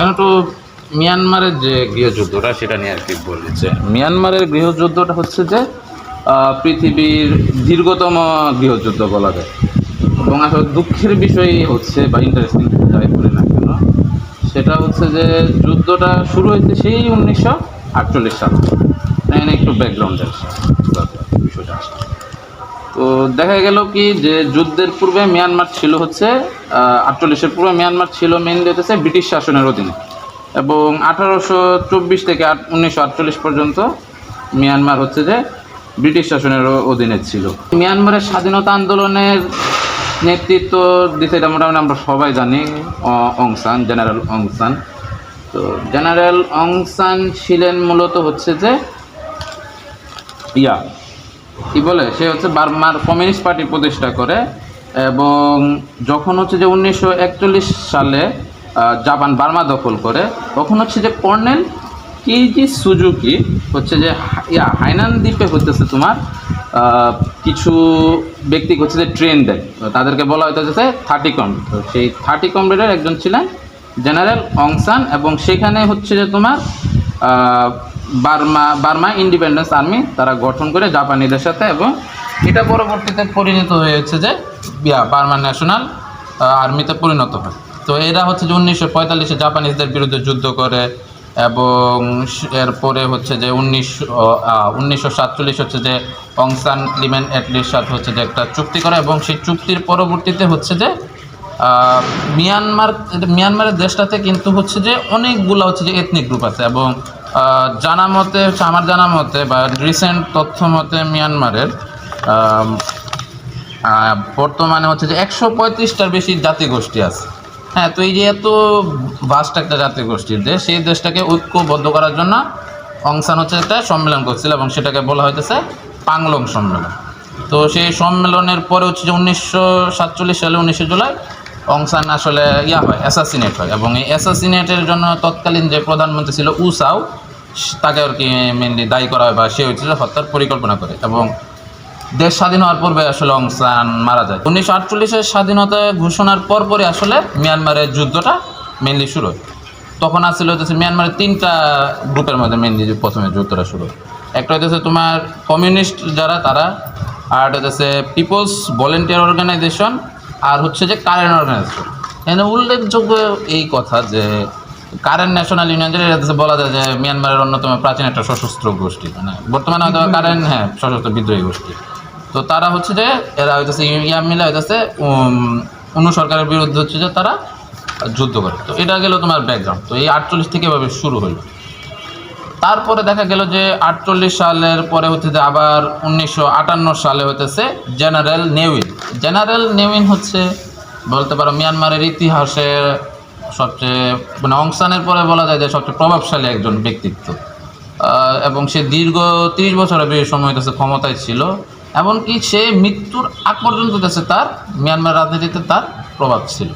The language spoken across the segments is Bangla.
এখন মিয়ানমারের যে গৃহযুদ্ধটা সেটা নিয়ে আর কি বলেছে? মিয়ানমারের গৃহযুদ্ধটা হচ্ছে যে পৃথিবীর দীর্ঘতম গৃহযুদ্ধ বলা যায়। এবং আসলে দুঃখের বিষয় হচ্ছে বা ইন্টারেস্টিং যাই বলি না কেন, সেটা হচ্ছে যে যুদ্ধটা শুরু হয়েছে সেই উনিশশো আটচল্লিশ সালে। একটু ব্যাকগ্রাউন্ডের বিষয়টা তো দেখা গেল কি যে যুদ্ধের পূর্বে মিয়ানমার ছিল হচ্ছে আটচল্লিশের পূর্বে মিয়ানমার ছিল মেনলি হচ্ছে ব্রিটিশ শাসনের অধীনে। এবং আঠারোশো চব্বিশ থেকে উনিশশো আটচল্লিশ পর্যন্ত মিয়ানমার হচ্ছে যে ব্রিটিশ শাসনের অধীনে ছিল। মিয়ানমারের স্বাধীনতা আন্দোলনের নেতৃত্ব দিতে এটা মোটামুটি আমরা সবাই জানি অংসান জেনারেল অংসান তো জেনারেল অংসান ছিলেন মূলত হচ্ছে যে, ইয়া কি বলে, সে হচ্ছে বার্মার কমিউনিস্ট পার্টি প্রতিষ্ঠা করে এবং যখন হচ্ছে যে উনিশশো একচল্লিশ সালে জাপান বার্মা দখল করে, তখন হচ্ছে যে কর্নেল কেজি সুজুকি হচ্ছে যে ইয়া, হাইনান দ্বীপে হইতেছে তোমার কিছু ব্যক্তি হচ্ছে যে ট্রেন দেয়। তাদেরকে বলা হইতেছে থার্টি কম সেই থার্টি কমরেডের একজন ছিলেন জেনারেল অংসান এবং সেখানে হচ্ছে যে তোমার বার্মা বার্মা ইন্ডিপেন্ডেন্স আর্মি তারা গঠন করে জাপানিদের সাথে এবং এটা পরবর্তীতে পরিণত হয়েছে যে বার্মা ন্যাশনাল আর্মিতে পরিণত হয়। তো এরা হচ্ছে যে উনিশশো পঁয়তাল্লিশে জাপানিজদের বিরুদ্ধে যুদ্ধ করে এবং এরপরে হচ্ছে যে উনিশশো উনিশশো সাতচল্লিশ হচ্ছে যে অংসান লিমেন অ্যাটলির সাথে হচ্ছে যে একটা চুক্তি করে এবং সেই চুক্তির পরবর্তীতে হচ্ছে যে মিয়ানমার মিয়ানমারের দেশটাতে কিন্তু হচ্ছে যে অনেকগুলো হচ্ছে যে এথনিক গ্রুপ আছে এবং জানা মতে আমার জানা মতে বা রিসেন্ট তথ্য মতে মিয়ানমারের বর্তমানে হচ্ছে যে একশো পঁয়ত্রিশটার বেশি জাতিগোষ্ঠী আছে। হ্যাঁ তো এই যে এত ভাস্ট একটা জাতিগোষ্ঠীর দেশ সেই দেশটাকে ঐক্যবদ্ধ করার জন্য অংসান হচ্ছে একটা সম্মেলন করছিল এবং সেটাকে বলা হইতেছে পাংলং সম্মেলন। তো সেই সম্মেলনের পরে হচ্ছে যে উনিশশো সাতচল্লিশ সালে, উনিশে জুলাই অংসান আসলে ইয়া হয় অ্যাসাসিনেট হয়। এবং এই অ্যাসাসিনেটের জন্য তৎকালীন যে প্রধানমন্ত্রী ছিল উসাও, তাকে আর কি মেনলি দায়ী করা হয় বা সে হচ্ছে হত্যার পরিকল্পনা করে। এবং দেশ স্বাধীন হওয়ার পূর্বে আসলে অং সান মারা যায়। উনিশশো আটচল্লিশের স্বাধীনতা ঘোষণার পর পরই আসলে মিয়ানমারের যুদ্ধটা মেনলি শুরু হয়। তখন আসছিল হচ্ছে মিয়ানমারের তিনটা গ্রুপের মধ্যে মেনলি প্রথমে যুদ্ধটা শুরু হয়। একটা হচ্ছে তোমার কমিউনিস্ট যারা, তারা, আর হচ্ছে পিপলস ভলেন্টিয়ার অর্গানাইজেশন আর হচ্ছে যে কারেন্ট অর্গানাইজেশন এখানে উল্লেখযোগ্য এই কথা যে কারেন্ট ন্যাশনাল ইউনিয়ন যেটা বলা যায় যে মিয়ানমারের অন্যতম প্রাচীন একটা সশস্ত্র গোষ্ঠী মানে বর্তমানে হয়তো কারেন্ট হ্যাঁ সশস্ত্র বিদ্রোহী গোষ্ঠী। তো তারা হচ্ছে যে এরা হইতেছে ইয়া মিলে হইতেছে অন্য সরকারের বিরুদ্ধে হচ্ছে যে তারা যুদ্ধ করে। তো এটা গেল তোমার ব্যাকগ্রাউন্ড তো এই আটচল্লিশ থেকে এভাবে শুরু হলো তারপরে দেখা গেল যে আটচল্লিশ সালের পরে হচ্ছে যে আবার উনিশশো আটান্ন সালে হতেছে জেনারেল নেউইন। জেনারেল নেউইন হচ্ছে বলতে পারো মিয়ানমারের ইতিহাসে সবচেয়ে মানে অংশানের পরে বলা যায় যে সবচেয়ে প্রভাবশালী একজন ব্যক্তিত্ব। এবং সে দীর্ঘ তিরিশ বছরের বেশি সময় কাছে ক্ষমতায় ছিল। এমনকি সে মৃত্যুর আগ পর্যন্ত দেশে তার মিয়ানমার রাজনীতিতে তার প্রভাব ছিল।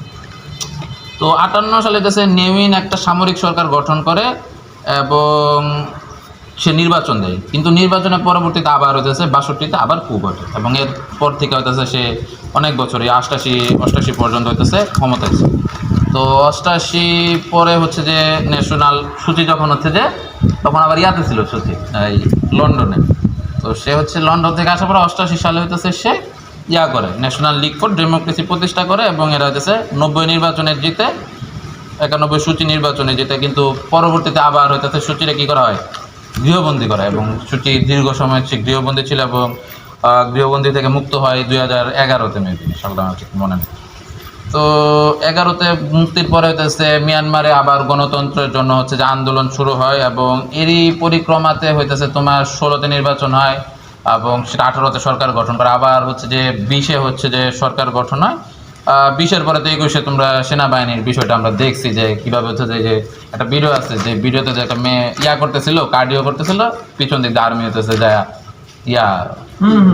তো আটান্ন সালে দেশে নেউইন একটা সামরিক সরকার গঠন করে। এবং সে নির্বাচন দেয়। কিন্তু নির্বাচনের পরবর্তীতে আবার হইতেছে বাষট্টিতে আবার কু ঘটে এবং এরপর থেকে হইতেছে সে অনেক বছর এই অষ্টাশি পর্যন্ত হইতেছে ক্ষমতায় তো অষ্টাশি পরে হচ্ছে যে ন্যাশনাল সূচি যখন হচ্ছে যে, তখন আবার ইয়াতে ছিল সূচি, এই লন্ডনে। তো সে হচ্ছে লন্ডন থেকে আসার পরে অষ্টাশি সালে হইতেছে সে ইয়া করে ন্যাশনাল লিগ ফর ডেমোক্রেসি প্রতিষ্ঠা করে এবং এরা হইতেছে নব্বই নির্বাচনে জিতে একানব্বই সূচি নির্বাচনে, যেটা কিন্তু পরবর্তীতে আবার হইতেছে সূচিটা কী করা হয়? গৃহবন্দী করা এবং সূচি দীর্ঘ সময় সে গৃহবন্দী ছিল এবং গৃহবন্দী থেকে মুক্ত হয় দুই হাজার এগারোতে সালটা আমার ঠিক মনে নেই। তো এগারোতে মুক্তির পরে হইতেছে মিয়ানমারে আবার গণতন্ত্রের জন্য হচ্ছে যে আন্দোলন শুরু হয় এবং এরই পরিক্রমাতে হইতেছে তোমার ষোলোতে নির্বাচন হয় এবং সেটা আঠারোতে সরকার গঠন করে, আবার হচ্ছে যে বিশে হচ্ছে যে সরকার গঠন হয়। বিশের পরে তো একুশে তোমরা সেনাবাহিনীর বিষয়টা আমরা দেখছি যে কীভাবে হচ্ছে যে একটা ভিডিও আছে যে ভিডিওতে যে একটা মেয়ে ইয়া করতেছিল কার্ডিও করতেছিল পিছন দিক দিয়ে আর্মি হতেছে যা ইয়া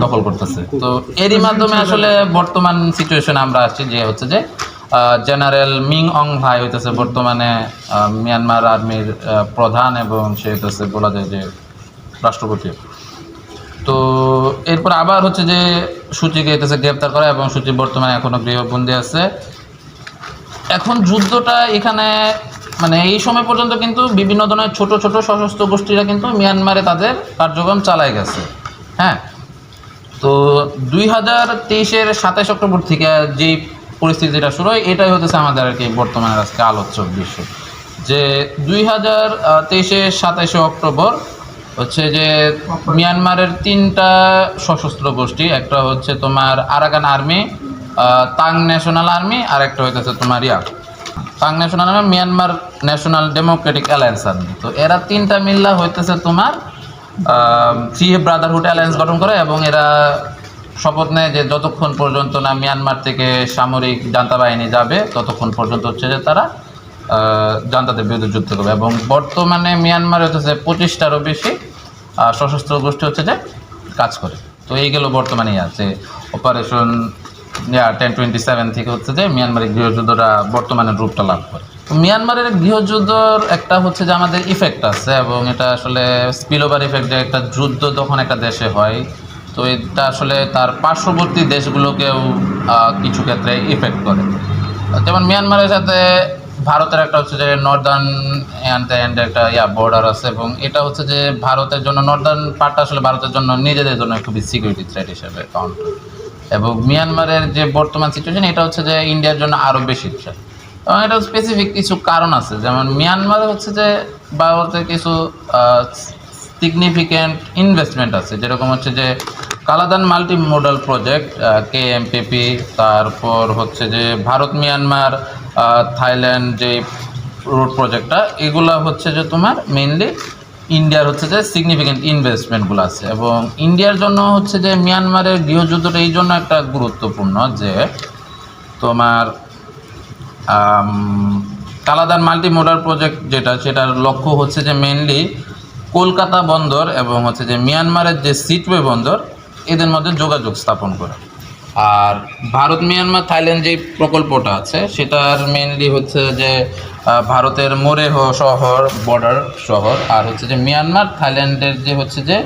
দখল করতেছে। তো এরই মাধ্যমে আসলে বর্তমান সিচুয়েশনে আমরা আসছি যে হচ্ছে যে জেনারেল মিং অং ভাই হইতেছে বর্তমানে মিয়ানমার আর্মির প্রধান এবং সে হইতেছে বলা যায় যে রাষ্ট্রপতি। তো এরপর আবার হচ্ছে যে সূচিকে হইতেছে গ্রেপ্তার করা এবং সূচি বর্তমানে এখনও গৃহবন্দী আছে। এখন যুদ্ধটা এখানে মানে এই সময় পর্যন্ত কিন্তু বিভিন্ন ধরনের ছোট ছোট সশস্ত্র গোষ্ঠীরা কিন্তু মিয়ানমারে তাদের কার্যক্রম চালায় গেছে। হ্যাঁ? তো দুই হাজার তেইশের সাতাশ অক্টোবর থেকে যে পরিস্থিতিটা শুরু হয়, এটাই হতেছে আমাদের আর কি বর্তমানে আজকে আলোচ্য বিষয় যে দুই হাজার তেইশের সাতাশে অক্টোবর হচ্ছে যে মিয়ানমারের তিনটা সশস্ত্র গোষ্ঠী, একটা হচ্ছে তোমার Arakan Army Ta'ang National Army, আর একটা হইতেছে তোমার ইয়া। Ta'ang National Army, Myanmar National Democratic Alliance Army. তো এরা তিনটা মিল্লা হইতেছে তোমার থ্রি ব্রাদারহুড অ্যালায়েন্স গঠন করে এবং এরা শপথ নেয় যে যতক্ষণ পর্যন্ত না মিয়ানমার থেকে সামরিক জান্তা বাহিনী যাবে, ততক্ষণ পর্যন্ত হচ্ছে যে তারা জান্তাদের বিরুদ্ধে যুদ্ধ করবে। এবং বর্তমানে মিয়ানমারে হচ্ছে পঁচিশটারও বেশি সশস্ত্র গোষ্ঠী হচ্ছে যে কাজ করে। তো এই গেল বর্তমানে আছে অপারেশন টেন টোয়েন্টি সেভেন থেকে হচ্ছে যে মিয়ানমারের গৃহযুদ্ধটা বর্তমানে রূপটা লাভ করে। মিয়ানমারের গৃহযুদ্ধর একটা হচ্ছে যে আমাদের ইফেক্ট আছে, এবং এটা আসলে স্পিল ওভার ইফেক্ট যে একটা যুদ্ধ যখন একটা দেশে হয়। তো এটা আসলে তার পার্শ্ববর্তী দেশগুলোকেও কিছু ক্ষেত্রে ইফেক্ট করে। যেমন মিয়ানমারের সাথে ভারতের একটা হচ্ছে যে নর্দার্ন অ্যান্ড অ্যান্ড একটা, ইয়া বর্ডার আছে এবং এটা হচ্ছে যে ভারতের জন্য নর্দার্ন পার্টটা আসলে ভারতের জন্য, নিজেদের জন্য খুবই সিকিউরিটি থ্রেট হিসেবে কাউন্ট এবং মিয়ানমারের যে বর্তমান সিচুয়েশন এটা হচ্ছে যে ইন্ডিয়ার জন্য আরও বেশি থ্রেট এবং এটা স্পেসিফিক কিছু কারণ আছে, যেমন মিয়ানমারে হচ্ছে যে ভারতের কিছু সিগনিফিক্যান্ট ইনভেস্টমেন্ট আছে, যেরকম হচ্ছে যে কালাদান মাল্টি মোডাল প্রজেক্ট কে এমপিপি তারপর হচ্ছে যে ভারত মিয়ানমার থাইল্যান্ড যে রোড প্রজেক্টটা এগুলা হচ্ছে যে তোমার মেনলি ইন্ডিয়ার হচ্ছে যে সিগনিফিক্যান্ট ইনভেস্টমেন্টগুলো আছে। এবং ইন্ডিয়ার জন্য হচ্ছে যে মিয়ানমারের গৃহযুদ্ধটা এই জন্য একটা গুরুত্বপূর্ণ যে তোমার কালাদান মাল্টি মোডাল প্রজেক্ট যেটা, সেটার লক্ষ্য হচ্ছে যে মেনলি কলকাতা বন্দর এবং হচ্ছে যে মিয়ানমারের যে সিটওয়ে বন্দর এদের মধ্যে যোগাযোগ স্থাপন করা। আর ভারত মিয়ানমার থাইল্যান্ড যে প্রকল্পটা আছে, সেটার মেনলি হচ্ছে যে ভারতের মোরেহ শহর বর্ডার শহর, আর হচ্ছে যে মিয়ানমার থাইল্যান্ডের যে হচ্ছে যে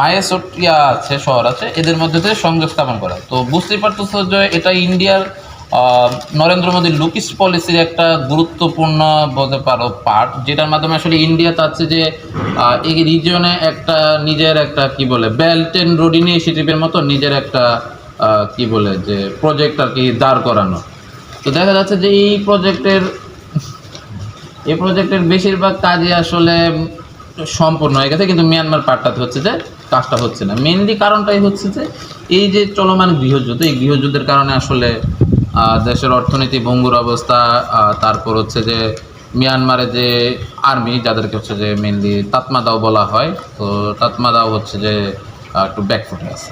মায়েসোটিয়া আছে শহর আছে, এদের মধ্যে যে সংযোগ স্থাপন করা। তো বুঝতেই পারতো যে, এটা ইন্ডিয়ার নরেন্দ্র মোদীর লুকিস পলিসির একটা গুরুত্বপূর্ণ বলতে পারো পার্ট যেটার মাধ্যমে আসলে ইন্ডিয়া চাচ্ছে যে এই রিজিয়নে একটা নিজের একটা কি বলে বেল্ট অ্যান্ড রোড ইনিশিয়েটিভের মতো নিজের একটা কি বলে যে প্রজেক্ট আর কি দাঁড় করানো। তো দেখা যাচ্ছে যে এই প্রজেক্টের এই প্রজেক্টের বেশিরভাগ কাজই আসলে সম্পূর্ণ হয়ে গেছে, কিন্তু মিয়ানমার পার্টটাতে হচ্ছে যে কাজটা হচ্ছে না। মেনলি কারণটাই হচ্ছে যে, এই যে চলমান গৃহযুদ্ধ, এই গৃহযুদ্ধের কারণে আসলে দেশের অর্থনীতি ভঙ্গুর অবস্থা তারপর হচ্ছে যে মিয়ানমারে যে আর্মি যাদেরকে হচ্ছে যে মেনলি তাতমাদাও বলা হয়, তো তাতমাদাও হচ্ছে যে একটু ব্যাকফুটে আছে।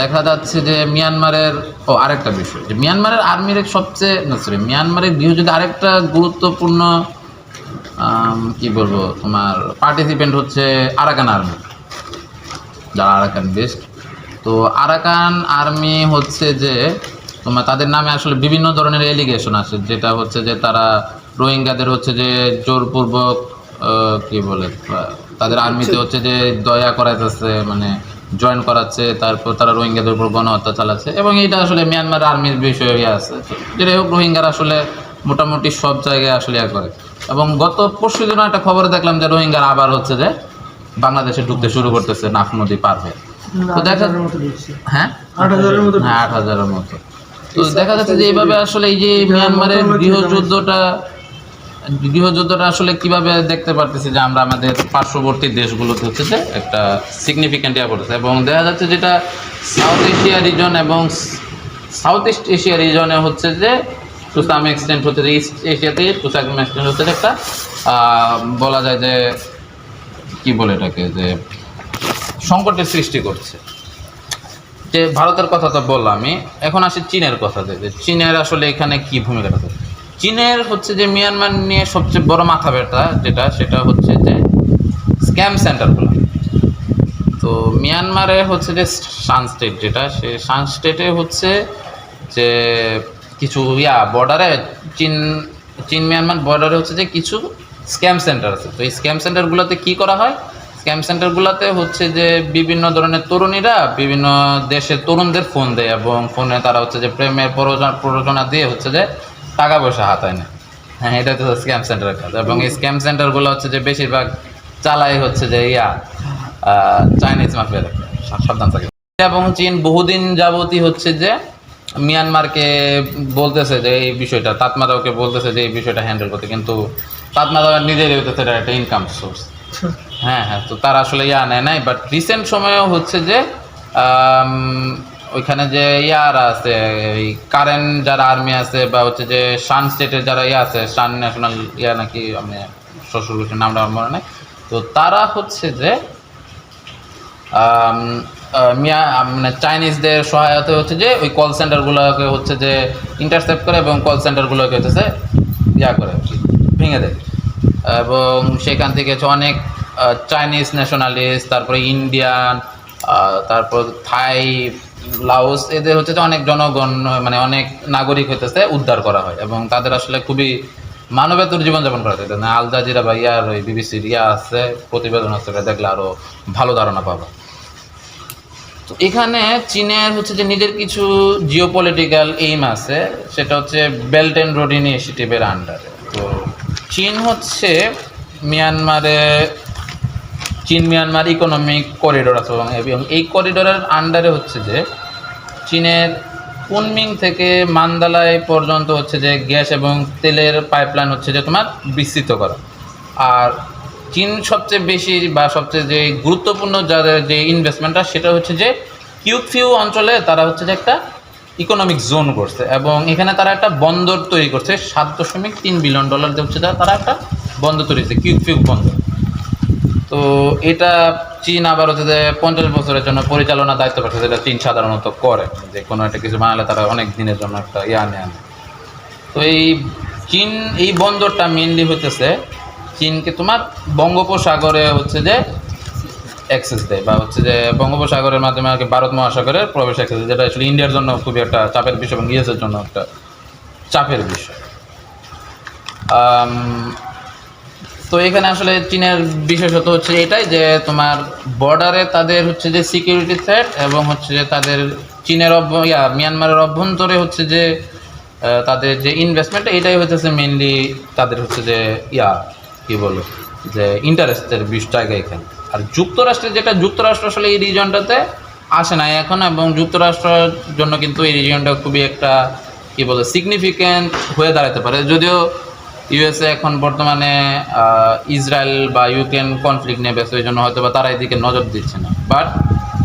দেখা যাচ্ছে যে মিয়ানমারের, ও, আরেকটা বিষয়, যে মিয়ানমারের আর্মির সবচেয়ে, না সরি মিয়ানমারের গৃহযুদ্ধে আরেকটা গুরুত্বপূর্ণ কি বলব, তোমার পার্টিসিপেন্ট হচ্ছে আরাকান আর্মি যারা আরাকান বেস্ট তো আরাকান আর্মি হচ্ছে যে তোমার তাদের নামে আসলে বিভিন্ন ধরনের এলিগেশন আছে যেটা হচ্ছে যে তারা রোহিঙ্গাদের হচ্ছে যে জোরপূর্বক আহ, কি বলে তাদের আর্মিতে হচ্ছে যে দয়া করাইতেছে মানে জয়েন করাচ্ছে তারপর তারা রোহিঙ্গাদের উপর গণহত্যা চালাচ্ছে এবং এটা আসলে মিয়ানমার আর্মির বিষয় ইয়ে আছে। তো যেটাই হোক রোহিঙ্গারা আসলে মোটামুটি সব জায়গায় আসলে ইয়া করে। এবং গত পরশু দিনও একটা খবরে দেখলাম যে রোহিঙ্গারা আবার হচ্ছে যে বাংলাদেশে ঢুকতে শুরু করতেছে নাফ নদী পার হয়ে। তো দেখা হাজারের মতো ঢুকছে। হ্যাঁ? আট হাজারের মতো হ্যাঁ আট হাজারের মতো। তো দেখা যাচ্ছে যে এইভাবে আসলে এই যে মিয়ানমারের গৃহযুদ্ধটা গৃহযুদ্ধটা আসলে কীভাবে দেখতে পারতেছি যে আমরা আমাদের পার্শ্ববর্তী দেশগুলোতে হচ্ছে যে একটা সিগনিফিক্যান্ট ইয়া করতেছে এবং দেখা যাচ্ছে যেটা সাউথ এশিয়া রিজন এবং সাউথ ইস্ট এশিয়া রিজনে হচ্ছে যে টু সাম এক্সটেন্ট হচ্ছে যে ইস্ট এশিয়াতে টু সাম এক্সটেন্ট হচ্ছে একটা বলা যায় যে কি বলে এটাকে যে সংকটের সৃষ্টি করছে। যে ভারতের কথা তো বললাম আমি, এখন আসি চীনের কথা যে চীনের আসলে এখানে কি ভূমিকা থাকে চীনের হচ্ছে যে মিয়ানমার নিয়ে সবচেয়ে বড় মাথা ব্যথা যেটা, সেটা হচ্ছে যে স্ক্যাম সেন্টারগুলো তো মিয়ানমারে হচ্ছে যে সান স্টেট যেটা, সে সান স্টেটে হচ্ছে যে কিছু ইয়া বর্ডারে, চীন চীন মিয়ানমার বর্ডারে হচ্ছে যে কিছু স্ক্যাম সেন্টার আছে। তো এই স্ক্যাম সেন্টারগুলোতে কী করা হয়? স্ক্যাম সেন্টারগুলোতে হচ্ছে যে বিভিন্ন ধরনের তরুণীরা বিভিন্ন দেশের তরুণদের ফোন দেয় এবং ফোনে তারা হচ্ছে যে প্রেমের প্ররোচনা দিয়ে হচ্ছে যে টাকা পয়সা হাতায় নেয়। হ্যাঁ এটা তো স্ক্যাম সেন্টারের কাজ। এবং এই স্ক্যাম সেন্টারগুলো হচ্ছে যে বেশিরভাগ চালাই হচ্ছে যে ইয়া চাইনিজ মাফিয়ার সাবধান থাকে এবং চীন বহুদিন যাবতই হচ্ছে যে মিয়ানমারকে বলতেছে যে এই বিষয়টা তাতমাদাওকে বলতেছে যে এই বিষয়টা হ্যান্ডেল করতে। কিন্তু তাতমাদাও নিজেরই হইতেছে এটা একটা ইনকাম সোর্স হ্যাঁ হ্যাঁ তো তারা আসলে ইয়া নেয় নাই বাট রিসেন্ট সময়েও হচ্ছে যে ওইখানে যে ইয়ারা আছে, এই কারেন্ট যারা আর্মি আছে বা হচ্ছে যে শান স্টেটের যারা ইয়া আছে, শান ন্যাশনাল ইয়া নাকি আমি শ্বশুর গোষ্ঠীর নামটা মনে নেই, তো তারা হচ্ছে যে মিয়া মানে চাইনিজদের সহায়তা হচ্ছে যে ওই কল সেন্টারগুলোকে হচ্ছে যে ইন্টারসেপ্ট করে এবং কল সেন্টারগুলোকে হচ্ছে ইয়া করে ভেঙে দেয়। এবং সেখান থেকে হচ্ছে অনেক চাইনিজ ন্যাশনালিস্ট তারপরে ইন্ডিয়ান তারপর থাই লাওস এদের হচ্ছে যে অনেক জনগণ মানে অনেক নাগরিক হইতেছে, উদ্ধার করা হয়। এবং তাদের আসলে খুবই মানবেতর জীবনযাপন করা যায়। না আল জাজিরা বা ইয়ার, ওই বিবিসির ইয়া আছে, প্রতিবেদন আছে দেখলে আরও ভালো ধারণা পাবা। তো এখানে চীনের হচ্ছে যে নিজের কিছু জিও পলিটিক্যাল এইম আছে, সেটা হচ্ছে বেল্ট অ্যান্ড রোড ইনিশিয়েটিভের আন্ডারে তো চীন হচ্ছে মিয়ানমারে চীন, মিয়ানমার ইকোনমিক করিডোর আছে এবং এই করিডোরের আন্ডারে হচ্ছে যে চীনের কুনমিং থেকে মান্দালায় পর্যন্ত হচ্ছে যে গ্যাস এবং তেলের পাইপলাইন হচ্ছে যে তোমার বিস্তৃত করা আর চীন সবচেয়ে বেশি বা সবচেয়ে যে গুরুত্বপূর্ণ যাদের যে ইনভেস্টমেন্টটা সেটা হচ্ছে যে কিউক ফিউ অঞ্চলে তারা হচ্ছে যে একটা ইকোনমিক জোন করছে এবং এখানে তারা একটা বন্দর তৈরি করছে, সাত দশমিক তিন বিলিয়ন ডলার হচ্ছে তারা একটা বন্দর তৈরি করছে কিউক ফিউ বন্দর। তো এটা চীন আবার হচ্ছে যে পঞ্চাশ বছরের জন্য পরিচালনা দায়িত্ব পাচ্ছে, যেটা চীন সাধারণত করে। যে কোনো একটা কিছু বানালে তারা অনেক দিনের জন্য একটা ইয়া নেয় তো এই চীন, এই বন্দরটা মেনলি হইতেছে চীনকে তোমার বঙ্গোপসাগরে হচ্ছে যে অ্যাক্সেস দেয়, বা হচ্ছে যে বঙ্গোপসাগরের মাধ্যমে আর কি ভারত মহাসাগরের প্রবেশ অ্যাক্সেস যেটা আসলে ইন্ডিয়ার জন্য খুবই একটা চাপের বিষয় এবং ইউএসের জন্য একটা চাপের বিষয়। তো এখানে আসলে চীনের বিশেষত হচ্ছে এটাই যে তোমার বর্ডারে তাদের হচ্ছে যে সিকিউরিটি থ্রেট এবং হচ্ছে যে তাদের চীনের অভ্য, ইয়া, মিয়ানমারের অভ্যন্তরে হচ্ছে যে তাদের যে ইনভেস্টমেন্ট এটাই হচ্ছে মেনলি তাদের হচ্ছে যে, ইয়া, কি বলো, যে ইন্টারেস্টের জায়গা এখানে। আর যুক্তরাষ্ট্রের যেটা, যুক্তরাষ্ট্র আসলে এই রিজনটাতে আসে না এখন এবং যুক্তরাষ্ট্রের জন্য কিন্তু এই রিজনটা খুবই একটা, কি বলে সিগনিফিক্যান্ট হয়ে দাঁড়াতে পারে। যদিও ইউএসএ এখন বর্তমানে ইসরায়েল বা ইউক্রেন কনফ্লিক্ট নিয়ে ব্যস্ত এই জন্য হয়তো বা তারা এদিকে নজর দিচ্ছে না। বাট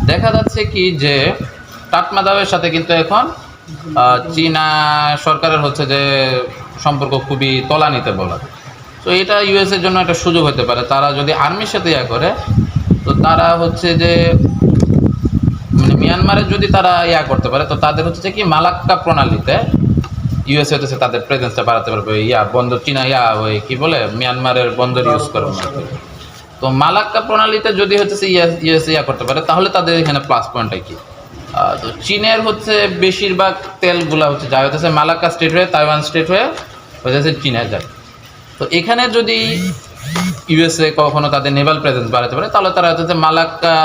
দেখা যাচ্ছে কি যে টাটমাদাবের সাথে কিন্তু এখন চীনা সরকারের হচ্ছে যে সম্পর্ক খুবই তলানিতে বলা তো এটা ইউএসের জন্য একটা সুযোগ হতে পারে। তারা যদি আর্মির সাথে ইয়া করে, তো তারা হচ্ছে যে মানে মিয়ানমারে যদি তারা ইয়া করতে পারে, তো তাদের হচ্ছে কি মালাক্কা প্রণালীতে ইউএসএ হচ্ছে তাদের প্রেজেন্সটা বাড়াতে পারবে। ইয়া বন্দর চীনা, ইয়া ওই কি বলে? মিয়ানমারের বন্দর ইউজ করে তো মালাক্কা প্রণালীতে যদি হচ্ছে ইউএসএ ইয়া করতে পারে, তাহলে তাদের এখানে প্লাস পয়েন্টটা কি? তো চীনের হচ্ছে বেশিরভাগ তেলগুলা হচ্ছে যা হচ্ছে মালাক্কা স্টেট হয়ে, তাইওয়ান স্টেট হয়ে হচ্ছে চীনে যায় তো এখানে যদি ইউএসএ কখনো তাদের নেভাল প্রেজেন্স বাড়াতে পারে, তাহলে তারা হচ্ছে মালাক্কা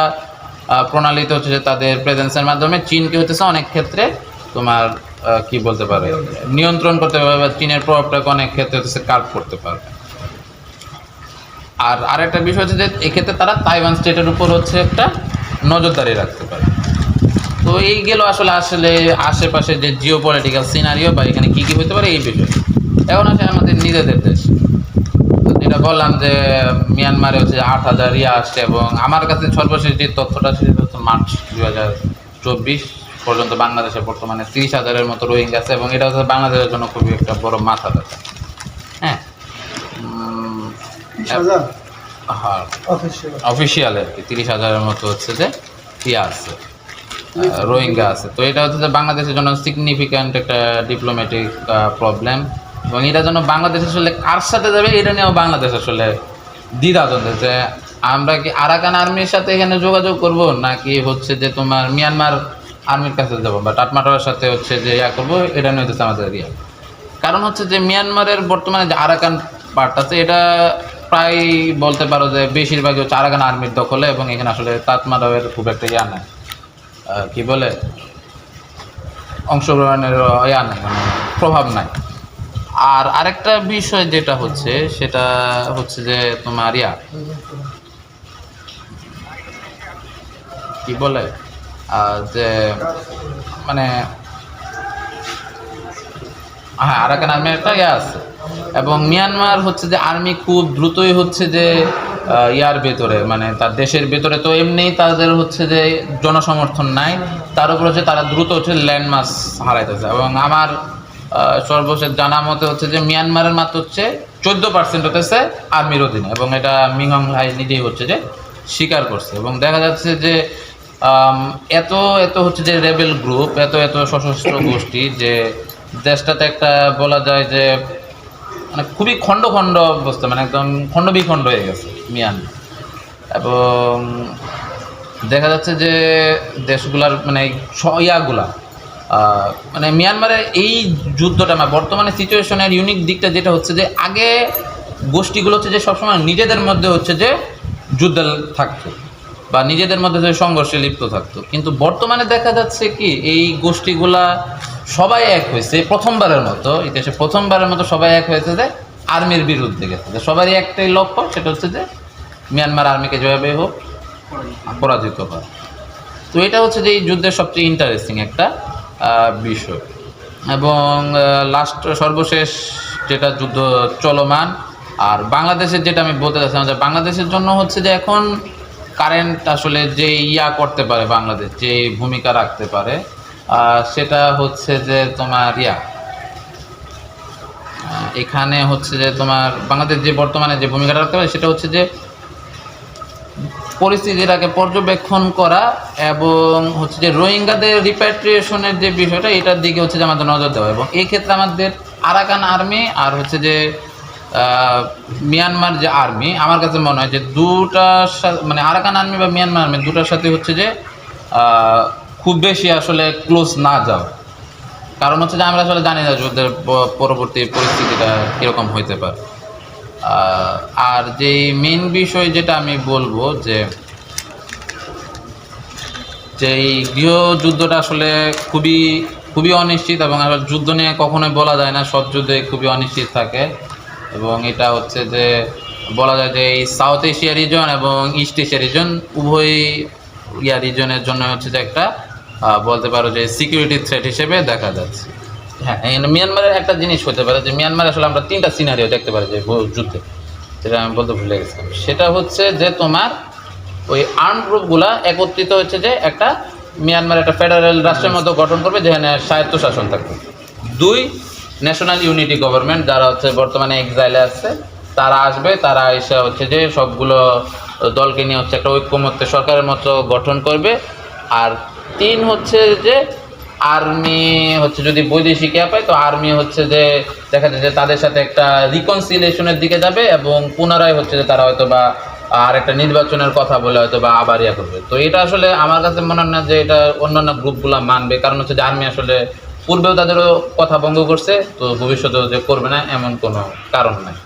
প্রণালীতে হচ্ছে যে তাদের প্রেজেন্সের মাধ্যমে চীনকে হচ্ছে অনেক ক্ষেত্রে তোমার কি বলতে পারে? নিয়ন্ত্রণ করতে পারবে বা চীনের প্রভাবটাকে অনেক ক্ষেত্রে হচ্ছে কার্ভ করতে পারবে আর আরেকটা বিষয় হচ্ছে যে এক্ষেত্রে তারা তাইওয়ান স্টেটের উপর হচ্ছে একটা নজরদারি রাখতে পারে। তো এই গেল আসলে আসলে আশেপাশে যে জিও পলিটিক্যাল সিনারিও বা এখানে কী কী হতে পারে এই বিষয়। এখন আছে আমাদের নিজেদের দেশ। যেটা বললাম যে মিয়ানমারে হচ্ছে আট হাজার ইয়ে আসছে এবং আমার কাছে সর্বশেষ যে তথ্যটা সেটা হচ্ছে মার্চ দু হাজার চব্বিশ। পর্যন্ত বাংলাদেশে বর্তমানে তিরিশ হাজারের মতো রোহিঙ্গা আছে এবং এটা হচ্ছে বাংলাদেশের জন্য খুবই একটা বড় মাথা ব্যথা। হ্যাঁ? হ্যাঁ। অফিসিয়াল আর কি তিরিশ হাজারের মতো হচ্ছে যে ইয়ে আছে রোহিঙ্গা আছে। তো এটা হচ্ছে যে বাংলাদেশের জন্য সিগনিফিক্যান্ট একটা ডিপ্লোম্যাটিক প্রবলেম এবং এটা জন্য বাংলাদেশ আসলে কার সাথে যাবে এটা নিয়েও বাংলাদেশ আসলে দ্বিধাদ্বন্দ্ব যে আমরা কি আরাকান আর্মির সাথে এখানে যোগাযোগ করব নাকি হচ্ছে যে তোমার মিয়ানমার আর্মির কাছে যাব বা টাটমাটার সাথে হচ্ছে যে ইয়া করব, এটা নিয়ে হচ্ছে আমাদের ইয়া। কারণ হচ্ছে যে মিয়ানমারের বর্তমানে যে আরাকান পার্ট আছে, এটা প্রায় বলতে পারো যে বেশিরভাগই হচ্ছে আরাকান আর্মির দখলে এবং এখানে আসলে তাতমাদাবের খুব একটা ইয়া নাই। কি বলে? অংশগ্রহণের ইয়া নেই মানে প্রভাব নাই। আর আরেকটা বিষয় যেটা হচ্ছে, সেটা হচ্ছে যে তোমার ইয়া, কি বলে? যে মানে হ্যাঁ আর আরাকান আর্মির একটা ইয়ে আছে। এবং মিয়ানমার হচ্ছে যে আর্মি খুব দ্রুতই হচ্ছে যে ইয়ার ভেতরে মানে তার দেশের ভেতরে। তো এমনিই তাদের হচ্ছে যে জনসমর্থন নাই। তার উপর হচ্ছে তারা দ্রুত হচ্ছে ল্যান্ডমার্ক হারাইতেছে। এবং আমার সর্বশেষ জানা মতে হচ্ছে যে মিয়ানমারের মাত্র হচ্ছে চোদ্দ পার্সেন্ট হতেছে আর্মির অধীনে। এবং এটা মিংহং হাই নিজেই হচ্ছে যে স্বীকার করছে। এবং দেখা যাচ্ছে যে এত এত হচ্ছে যে রেবেল গ্রুপ এত এত সশস্ত্র গোষ্ঠী যে দেশটাতে একটা বলা যায় যে মানে খুবই খণ্ড খণ্ড অবস্থা মানে একদম খণ্ড বিখণ্ড হয়ে গেছে মিয়ান এবং দেখা যাচ্ছে যে দেশগুলার মানে ইয়াগুলা মানে মিয়ানমারের এই যুদ্ধটা মানে বর্তমানে সিচুয়েশনের ইউনিক দিকটা যেটা হচ্ছে যে আগে গোষ্ঠীগুলো হচ্ছে যে সবসময় নিজেদের মধ্যে হচ্ছে যে যুদ্ধ থাকতো। বা নিজেদের মধ্যে যে সংঘর্ষে লিপ্ত থাকতো। কিন্তু বর্তমানে দেখা যাচ্ছে কি, এই গোষ্ঠীগুলা সবাই এক হয়েছে, প্রথমবারের মতো ইতিহাসে প্রথমবারের মতো সবাই এক হয়েছে যে আর্মির বিরুদ্ধে গেছে। যে সবারই একটাই লক্ষ্য, সেটা হচ্ছে যে মিয়ানমার আর্মিকে যেভাবে হোক পরাজিত করা। তো এটা হচ্ছে যে এই যুদ্ধের সবচেয়ে ইন্টারেস্টিং একটা বিষয়। এবং লাস্ট সর্বশেষ যেটা যুদ্ধ চলমান, আর বাংলাদেশের যেটা আমি বলতে চাচ্ছিলাম যে বাংলাদেশের জন্য হচ্ছে যে এখন কারেন্ট আসলে যে ইয়া করতে পারে বাংলাদেশ, যে ভূমিকা রাখতে পারে সেটা হচ্ছে যে তোমার ইয়া। এখানে হচ্ছে যে তোমার বাংলাদেশ যে বর্তমানে যে ভূমিকাটা রাখতে পারে সেটা হচ্ছে যে পরিস্থিতিটাকে পর্যবেক্ষণ করা এবং হচ্ছে যে রোহিঙ্গাদের রিপ্যাট্রিয়েশনের যে বিষয়টা, এটার দিকে হচ্ছে যে আমাদের নজর দেওয়া। এবং এই ক্ষেত্রে আমাদের আরাকান আর্মি আর হচ্ছে যে মিয়ানমার যে আর্মি, আমার কাছে মনে হয় যে দুটার সা- মানে আরাকান আর্মি বা মিয়ানমার আর্মি দুটার সাথে হচ্ছে যে খুব বেশি আসলে ক্লোজ না যাওয়া। কারণ হচ্ছে যে আমরা আসলে জানি না যুদ্ধের পরবর্তী পরিস্থিতিটা কীরকম হইতে পারে। আর যে মেন বিষয় যেটা আমি বলব যে যে এই গৃহযুদ্ধটা আসলে খুবই খুবই অনিশ্চিত এবং আসলে যুদ্ধ নিয়ে কখনোই বলা যায় না, সব যুদ্ধে খুবই অনিশ্চিত থাকে। এবং এটা হচ্ছে যে বলা যায় যে এই সাউথ এশিয়া রিজন এবং ইস্ট এশিয়া রিজন উভয় ইয়া রিজনের জন্য হচ্ছে যে একটা বলতে পারো যে সিকিউরিটি থ্রেট হিসেবে দেখা যাচ্ছে। হ্যাঁ মিয়ানমারের একটা জিনিস হতে পারে যে মিয়ানমার আসলে আমরা তিনটা সিনারিও দেখতে পারি যে যুদ্ধে। যেটা আমি বলতে ভুলে গেছিলাম। সেটা হচ্ছে যে তোমার ওই আর্ম গ্রুপগুলা একত্রিত হচ্ছে যে একটা মিয়ানমার একটা ফেডারেল রাষ্ট্রের মতো গঠন করবে যেখানে স্বায়ত্তশাসন থাকবে। দুই ন্যাশনাল ইউনিটি গভর্নমেন্ট যারা হচ্ছে বর্তমানে এক্সাইলে আছে, তারা আসবে, তারা এসে হচ্ছে যে সবগুলো দলকে নিয়ে হচ্ছে একটা ঐক্যমত্য সরকারের মতো গঠন করবে। আর তিন হচ্ছে যে আর্মি হচ্ছে যদি বৈদেশিক ইয়া পায়, তো আর্মি হচ্ছে যে দেখা যায় যে তাদের সাথে একটা রিকনসিলিয়েশনের দিকে যাবে এবং পুনরায় হচ্ছে যে তারা হয়তো বা আর একটা নির্বাচনের কথা বলে হয়তো বা আবার ইয়া করবে। তো এটা আসলে আমার কাছে মনে হয় না যে এটা অন্যান্য গ্রুপগুলো মানবে, কারণ হচ্ছে যে আর্মি আসলে পূর্বেও তাদেরও কথা ভঙ্গ করছে তো ভবিষ্যতেও যে করবে না এমন কোনো কারণ নাই।